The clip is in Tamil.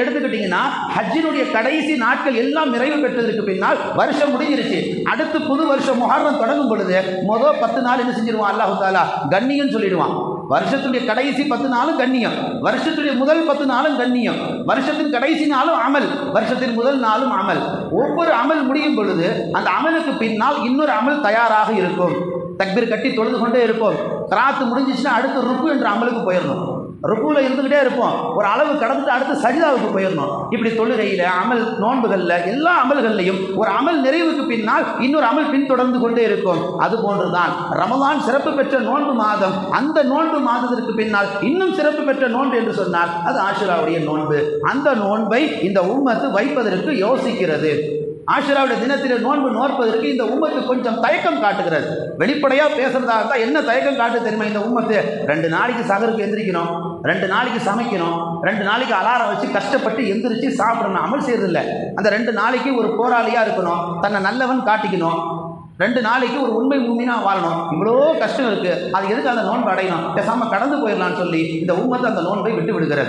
எடுத்துக்கிட்டீங்கன்னா ஹஜ்ஜினுடைய கடைசி நாட்கள் எல்லாம் நிறைவு பெற்றதற்கு பின்னால் வருஷம் முடிஞ்சிருச்சு. அடுத்து புது வருஷம் முஹர்ரம் தொடங்கும் பொழுது மொதல் பத்து நாள் என்ன செஞ்சிருவான்? அல்லாஹு தாலா கண்ணியம் சொல்லிடுவான். வருஷத்துடைய கடைசி பத்து நாளும் கண்ணியம். வருஷத்துடைய முதல் பத்து நாளும் கண்ணியம். வருஷத்தின் கடைசி நாளும் அமல். வருஷத்தின் முதல் நாளும் அமல். ஒவ்வொரு அமல் முடியும் பொழுது அந்த அமலுக்கு பின்னால் இன்னொரு அமல் தயாராக இருக்கும். தக்பீர் கட்டி தொழுது கொண்டே இருப்போம். கிராத்து முடிஞ்சிச்சுன்னா அடுத்து ருக்கு என்ற அமலுக்கு போயிடணும். ருக்குல இருந்துகிட்டே இருப்போம். ஒரு அளவு கடந்துட்டு அடுத்து சஜிதாவுக்கு போயிடணும். இப்படி தொழுகையில் அமல் நோன்புகளில் எல்லா அமல்கள்லையும் ஒரு அமல் நிறைவுக்கு பின்னால் இன்னொரு அமல் பின்தொடர்ந்து கொண்டே இருக்கும். அது போன்றுதான். ரமலான் சிறப்பு பெற்ற நோன்பு மாதம். அந்த நோன்பு மாதத்திற்கு பின்னால் இன்னும் சிறப்பு பெற்ற நோன்பு என்று சொன்னால் அது ஆஷுராவுடைய நோன்பு. அந்த நோன்பை இந்த உம்மத்து வைப்பதற்கு யோசிக்கிறது. ஆஷராவுடைய தினத்தில் நோன்பு நோற்பதற்கு இந்த உம்மத்து கொஞ்சம் தயக்கம் காட்டுகிறது. வெளிப்படையாக பேசுகிறதா இருந்தால் என்ன தயக்கம் காட்டு தெரியுமா இந்த உம்மத்து? ரெண்டு நாளைக்கு சகருக்கு எந்திரிக்கணும் ரெண்டு நாளைக்கு சமைக்கணும் ரெண்டு நாளைக்கு அலாரம் வச்சு கஷ்டப்பட்டு எந்திரிச்சு சாப்பிடணும். அமல் செய்யறதில்ல. அந்த ரெண்டு நாளைக்கு ஒரு போராளியாக இருக்கணும் தன்னை நல்லவன் காட்டிக்கணும். ரெண்டு நாளைக்கு ஒரு உண்மை உண்மையாக வாழணும். இவ்வளோ கஷ்டம் இருக்குது அது எதுக்கு அந்த நோன்பு அடையணும்? பேசாமல் கடந்து போயிடலாம்னு சொல்லி இந்த உம்மத்து அந்த நோன்பை விட்டு விடுகிறது